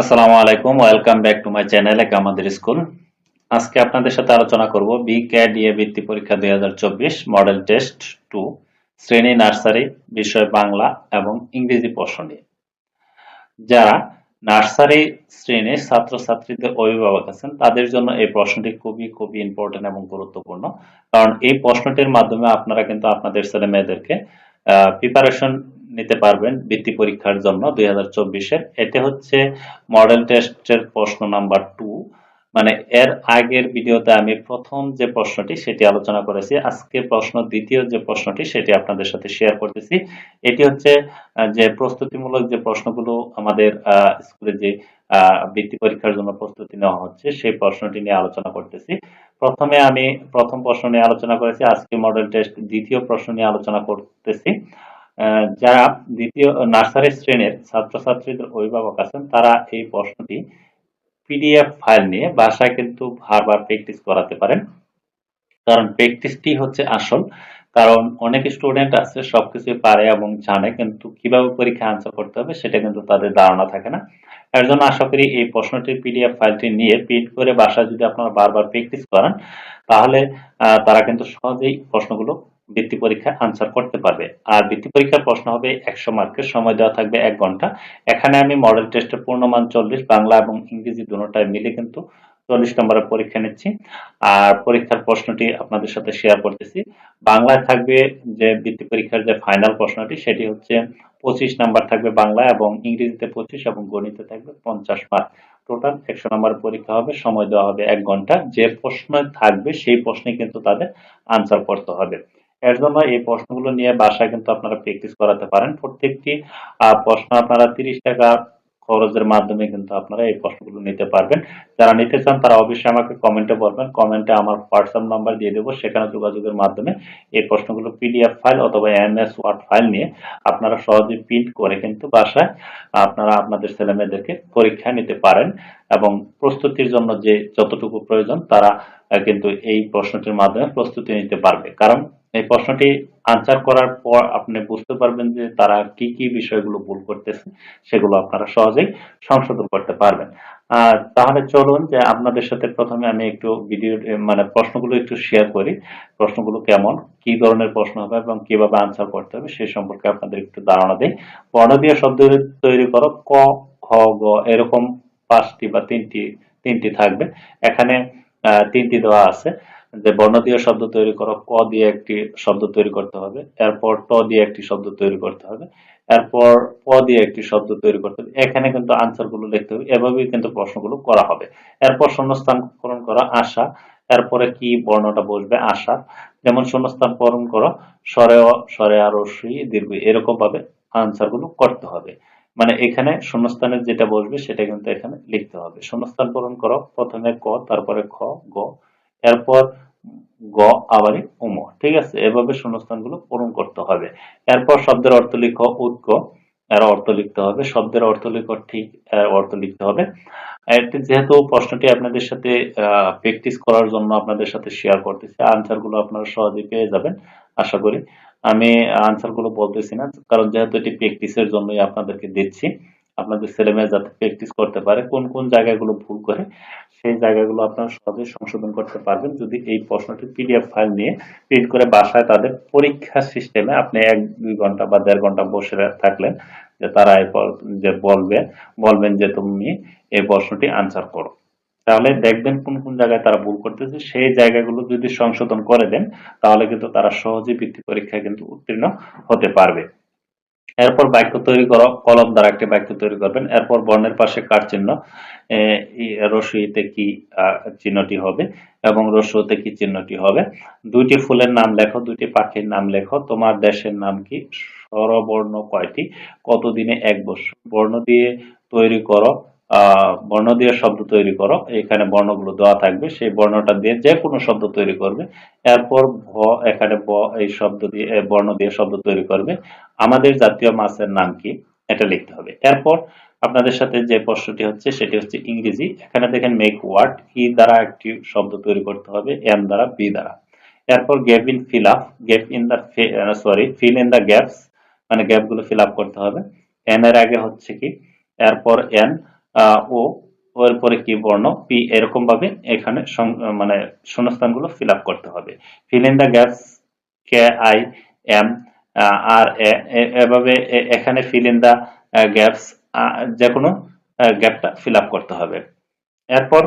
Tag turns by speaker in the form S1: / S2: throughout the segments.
S1: আসসালামু আলাইকুম, welcome back to my channel এক আমাদের স্কুল। আজকে আপনাদের সাথে আলোচনা করব বি ক্যাড ইয়ে বৃত্তি পরীক্ষা দুই হাজার চব্বিশ মডেল টেস্ট টু, শ্রেণি, নার্সারি, বিষয় বাংলা এবং ইংরেজি প্রশ্ন নিয়ে। যারা নার্সারি শ্রেণির ছাত্রছাত্রীদের অভিভাবক আছেন। তাদের জন্য এই প্রশ্নটি খুবই খুবই ইম্পর্টেন্ট এবং গুরুত্বপূর্ণ। কারণ এই প্রশ্নটির মাধ্যমে আপনারা কিন্তু আপনাদের ছেলে মেয়েদেরকে প্রিপারেশন নিতে পারবেন বৃত্তি পরীক্ষার জন্য দুই হাজার চব্বিশের। এতে হচ্ছে মডেল টেস্টের প্রশ্ন নাম্বার টু মানে এর আগের ভিডিওতে আমি প্রথম যে প্রশ্নটি সেটি আলোচনা করেছি আজকে প্রশ্ন, দ্বিতীয় যে প্রশ্নটি সেটি আপনাদের সাথে শেয়ার করতেছি। এটি হচ্ছে যে প্রস্তুতিমূলক যে প্রশ্নগুলো আমাদের স্কুলে যে বৃত্তি পরীক্ষার জন্য প্রস্তুতি নেওয়া হচ্ছে, সেই প্রশ্নটি নিয়ে আলোচনা করতেছি। প্রথমে আমি প্রথম প্রশ্ন নিয়ে আলোচনা করেছি আজকে মডেল টেস্ট দ্বিতীয় প্রশ্ন নিয়ে আলোচনা করতেছি। যারা দ্বিতীয়, নার্সারি শ্রেণির ছাত্রছাত্রীদের অভিভাবক আছেন, তারা এই প্রশ্নটি পিডিএফ ফাইল নিয়ে বাসায় কিন্তু বারবার প্র্যাকটিস করাতে পারেন। কারণ প্র্যাকটিসটি হচ্ছে আসল। কারণ অনেক স্টুডেন্ট আছে, সবকিছু পারে এবং জানে, কিন্তু কীভাবে পরীক্ষা আনসার করতে হবে সেটা কিন্তু তাদের ধারণা থাকে না। এর জন্য আশা করি এই প্রশ্নটির পিডিএফ ফাইলটি নিয়ে প্রিন্ট করে বাসায় যদি আপনারা বারবার প্র্যাকটিস করেন, তাহলে তারা কিন্তু সহজেই প্রশ্নগুলো বৃত্তি পরীক্ষায় আনসার করতে পারবে। আর বৃত্তি পরীক্ষার প্রশ্ন হবে একশো মার্কের সময় দেওয়া থাকবে এক ঘণ্টা। এখানে আমি মডেল টেস্টের পূর্ণমান চল্লিশ, বাংলা এবং ইংরেজি দুটায় মিলে কিন্তু চল্লিশ নম্বরের পরীক্ষা নিচ্ছি। আর পরীক্ষার প্রশ্নটি আপনাদের সাথে শেয়ার করতেছি। বাংলায় থাকবে যে বৃত্তি পরীক্ষার যে ফাইনাল প্রশ্নটি, সেটি হচ্ছে পঁচিশ নাম্বার থাকবে বাংলা এবং ইংরেজিতে পঁচিশ এবং গণিতে থাকবে পঞ্চাশ মার্ক টোটাল একশো নম্বর পরীক্ষা হবে, সময় দেওয়া হবে এক ঘণ্টা। যে প্রশ্ন থাকবে, সেই প্রশ্নে কিন্তু তাদের আনসার করতে হবে। এর জন্য এই প্রশ্নগুলো নিয়ে বাসায় কিন্তু আপনারা প্র্যাকটিস করাতে পারেন। প্রত্যেকটি প্রশ্ন আপনারা তিরিশ টাকা খরচের মাধ্যমে কিন্তু আপনারা এই প্রশ্নগুলো নিতে পারবেন। যারা নিতে চান তারা অবশ্যই আমাকে কমেন্টে বলবেন। কমেন্টে আমার হোয়াটসঅ্যাপ নাম্বার দিয়ে দেবো। সেখানে যোগাযোগের মাধ্যমে এই প্রশ্নগুলো পিডিএফ ফাইল অথবা এমএস ওয়ার্ড ফাইল নিয়ে আপনারা সহজে প্রিন্ট করে কিন্তু বাসায় আপনারা আপনাদের ছেলেমেয়েদেরকে পরীক্ষা নিতে পারেন এবং প্রস্তুতির জন্য যে যতটুকু প্রয়োজন তারা কিন্তু এই প্রশ্নটির মাধ্যমে প্রস্তুতি নিতে পারবে। কারণ এই প্রশ্নটি আনসার করার পর আপনি বুঝতে পারবেন যে তারা কি কি বিষয়গুলো ভুল করতেছে, সেগুলো আপনারা সহজেই সংশোধন করতে পারবেন। আর তাহলে চলুন যে আপনাদের সাথে প্রথমে আমি একটু ভিডিও মানে প্রশ্নগুলো একটু শেয়ার করি। প্রশ্নগুলো কেমন, কি ধরনের প্রশ্ন হবে এবং কীভাবে আনসার করতে হবে সেই সম্পর্কে আপনাদের একটু ধারণা দিই। বর্ণ দিয়ে শব্দ তৈরি করো, ক খ গ, এরকম পাঁচটি বা তিনটি তিনটি থাকবে। এখানে তিনটি দেওয়া আছে, যে বর্ণ দিয়ে শব্দ তৈরি করো, ক দিয়ে একটি শব্দ তৈরি করতে হবে, এরপর ট দিয়ে একটি শব্দ তৈরি করতে হবে, এরপর প দিয়ে একটি শব্দ তৈরি করতে হবে। এখানে কিন্তু আনসারগুলো লিখতে হবে, এভাবেই কিন্তু প্রশ্নগুলো করা হবে। এরপর শূন্যস্থান পূরণ করা, আশা, এরপরে কি বর্ণটা বসবে, আশা, যেমন শূন্যস্থান পূরণ করো, স্বরে স্বরে আর দীর্ঘ এরকম ভাবে আনসারগুলো করতে হবে। মানে এখানে শূন্যস্থানের যেটা বসবে সেটা কিন্তু এখানে লিখতে হবে। শূন্যস্থান পূরণ করো, প্রথমে ক, তারপরে খ, গ, এরপর গ, আবারই উম, ঠিক আছে? এভাবে শূন্যস্থানগুলো পূরণ করতে হবে। এরপর শব্দের অর্থ লিখো, উৎক, এর অর্থ লিখতে হবে। শব্দের অর্থ লিখো, ঠিক অর্থ লিখতে হবে। যেহেতু প্রশ্নটি আপনাদের সাথে প্র্যাকটিস করার জন্য আপনাদের সাথে শেয়ার করতেছি আনসারগুলো আপনারা সহজেই পেয়ে যাবেন। আশা করি আমি আনসারগুলো বলতেছি না, কারণ যেহেতু এটি প্র্যাকটিসের জন্যই আপনাদেরকে দিচ্ছি, আপনাদের ছেলেমেয়ে যাতে প্র্যাকটিস করতে পারে, কোন কোন জায়গাগুলো ভুল করে, সেই জায়গাগুলো আপনারা সহজে সংশোধন করতে পারবেন। যদি এই প্রশ্নটি পিডিএফ ফাইল নিয়ে প্রিন্ট করে বাসায় তাদের পরীক্ষা সিস্টেমে আপনি এক, দুই ঘণ্টা বা দেড় ঘণ্টা বসে থাকলেন, যে তারা এরপর যে বলবে, বলবেন যে তুমি এই প্রশ্নটি আনসার করো। তাহলে দেখবেন কোন কোন জায়গায় তারা ভুল করতেছে। সেই জায়গাগুলো যদি সংশোধন করে দেন, তাহলে কিন্তু তারা সহজেই বৃত্তি পরীক্ষায় কিন্তু উত্তীর্ণ হতে পারবে। এরপর বাক্য তৈরি করো, কলম দ্বারা একটি বাক্য তৈরি করবেন। এরপর বর্ণের পাশে কার চিহ্ন? রসইতে কি চিহ্নটি হবে এবং রসুতে কি চিহ্নটি হবে? দুইটি ফুলের নাম লেখো, দুইটি পাখির নাম লেখো। তোমার দেশের নাম কি? স্বরবর্ণ কয়টি? কতদিনে এক বছর বর্ণ দিয়ে তৈরি করো। বর্ণ দিয়ে শব্দ তৈরি করো। এখানে বর্ণগুলো দেওয়া থাকবে। সেই বর্ণটা দিয়ে যে কোনো শব্দ তৈরি করবে। এরপর ভ, এখানে ব, এই শব্দ দিয়ে বর্ণ দিয়ে শব্দ তৈরি করবে। আমাদের জাতীয় মাছের নাম কি? এটা লিখতে হবে। এরপর আপনাদের সাথে যে প্রশ্নটি হচ্ছে, সেটি হচ্ছে ইংরেজি। এখানে দেখেন মেক ওয়ার্ড ই দ্বারা একটি শব্দ তৈরি করতে হবে এম দ্বারা বি দ্বারা। এরপর gave in fill up gave in the sorry fill in the gaps মানে গ্যাপগুলো ফিল আপ করতে হবে। এন এর আগে হচ্ছে কি? এরপর এন ও ওর পরে কি বর্ণ? পি এরকম ভাবে এখানে মানে শূন্যস্থানগুলো ফিল আপ করতে হবে। Fill in the gaps K I M R এভাবে এখানে ফিল ইন দ্য গ্যাপস যে কোনো গ্যাপটা ফিল আপ করতে হবে। এরপর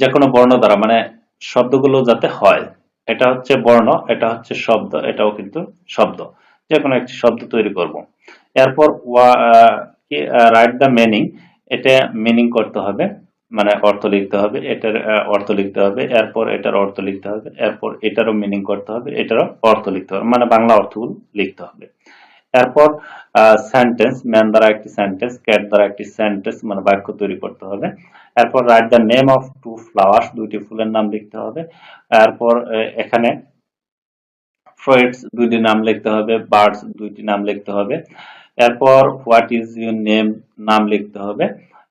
S1: যে কোনো বর্ণ দ্বারা মানে শব্দগুলো যাতে হয়, এটা হচ্ছে বর্ণ, এটা হচ্ছে শব্দ, এটাও কিন্তু শব্দ। যে কোনো একটি শব্দ তৈরি করব। এরপর রাইট দ্য মিনিং এটা মিনিং করতে হবে মানে অর্থ লিখতে হবে, এটার অর্থ লিখতে হবে, এরপর এটার অর্থ লিখতে হবে, এরপর এটারও মিনিং করতে হবে, এটারও অর্থ লিখতে হবে মানে বাংলা অর্থগুলো লিখতে হবে। এরপর সেন্টেন্স ম্যান দ্বারা একটি সেন্টেন্স ক্যাট দ্বারা একটি সেন্টেন্স মানে বাক্য তৈরি করতে হবে। এরপর write the name of two flowers দুইটি ফুলের নাম লিখতে হবে। এরপর এখানে ফ্রুইটস দুইটি নাম লিখতে হবে বার্ডস দুইটি নাম লিখতে হবে, এরপর হোয়াট ইজ ইউর নেম নাম লিখতে হবে,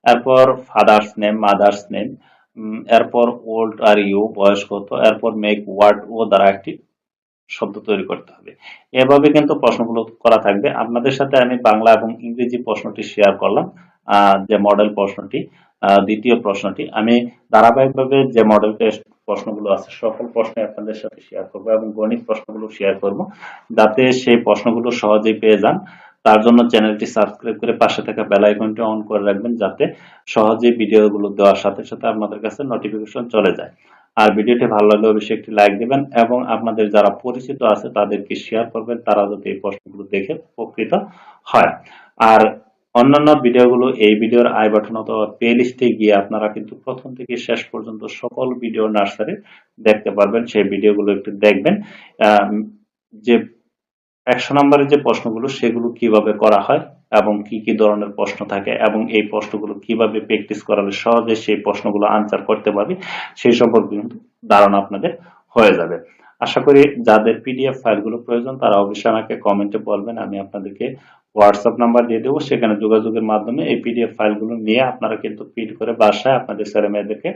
S1: এরপর ফাদার্স নেম মাদার্স নেম এরপর ওল্ড আর ইউ বয়স কত, এরপর মেক ওয়ার্ড ও দ্বারা একটি শব্দ তৈরি করতে হবে। এভাবে কিন্তু প্রশ্নগুলো করা থাকবে। আপনাদের সাথে আমি বাংলা এবং ইংরেজি প্রশ্নটি শেয়ার করলাম যে মডেল প্রশ্নটি। দ্বিতীয় প্রশ্নটি। আমি ধারাবাহিকভাবে যে মডেল টেস্ট প্রশ্নগুলো আছে, সকল প্রশ্ন আপনাদের সাথে শেয়ার করব এবং গণিত প্রশ্নগুলো শেয়ার করব, যাতে সেই প্রশ্নগুলো সহজেই পেয়ে যান। তার জন্য চ্যানেলটি সাবস্ক্রাইব করে পাশে থাকা বেল আইকনটি অন করে রাখবেন, যাতে সহজেই ভিডিওগুলো দেওয়ার সাথে সাথে আপনাদের কাছে নোটিফিকেশন চলে যায়। আর ভিডিওটি ভালো লাগলে অবশ্যই একটি লাইক দিবেন এবং আপনাদের যারা পরিচিত আছে তাদেরকে শেয়ার করবেন, তারা যাতে এই প্রশ্নগুলো দেখে উপকৃত হয়। আর অন্যান্য ভিডিওগুলো এই ভিডিওর আই বাটন অথবা প্লে লিস্টে গিয়ে আপনারা কিন্তু প্রথম থেকে শেষ পর্যন্ত সকল ভিডিও নার্সারি দেখতে পারবেন, সেই ভিডিওগুলো একটু দেখবেন। যে একশো নম্বরের যে প্রশ্নগুলো, সেগুলো কীভাবে করা হয় এবং কি কি ধরনের প্রশ্ন থাকে এবং এই প্রশ্নগুলো কীভাবে প্র্যাকটিস করালে সহজে সেই প্রশ্নগুলো আনসার করতে পারবে, সেই সম্পর্কে কিন্তু ধারণা আপনাদের হয়ে যাবে। আশা করি যাদের পিডিএফ ফাইলগুলো প্রয়োজন, তারা অবশ্যই আমাকে কমেন্টে বলবেন, আমি আপনাদেরকে হোয়াটসঅ্যাপ নাম্বার দিয়ে দেবো। সেখানে যোগাযোগের মাধ্যমে এই পিডিএফ ফাইলগুলো নিয়ে আপনারা কিন্তু প্রিন্ট করে বাসায় আপনাদের ছেলে মেয়েদেরকে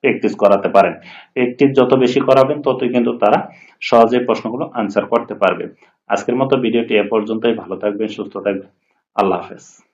S1: প্র্যাকটিস করাতে পারেন। প্র্যাকটিস যত বেশি করাবেন, ততই কিন্তু তারা সহজেই প্রশ্নগুলো আনসার করতে পারবে। আজকের মতো ভিডিওটি এ পর্যন্তই। ভালো থাকবেন, সুস্থ থাকবেন। আল্লাহ হাফেজ।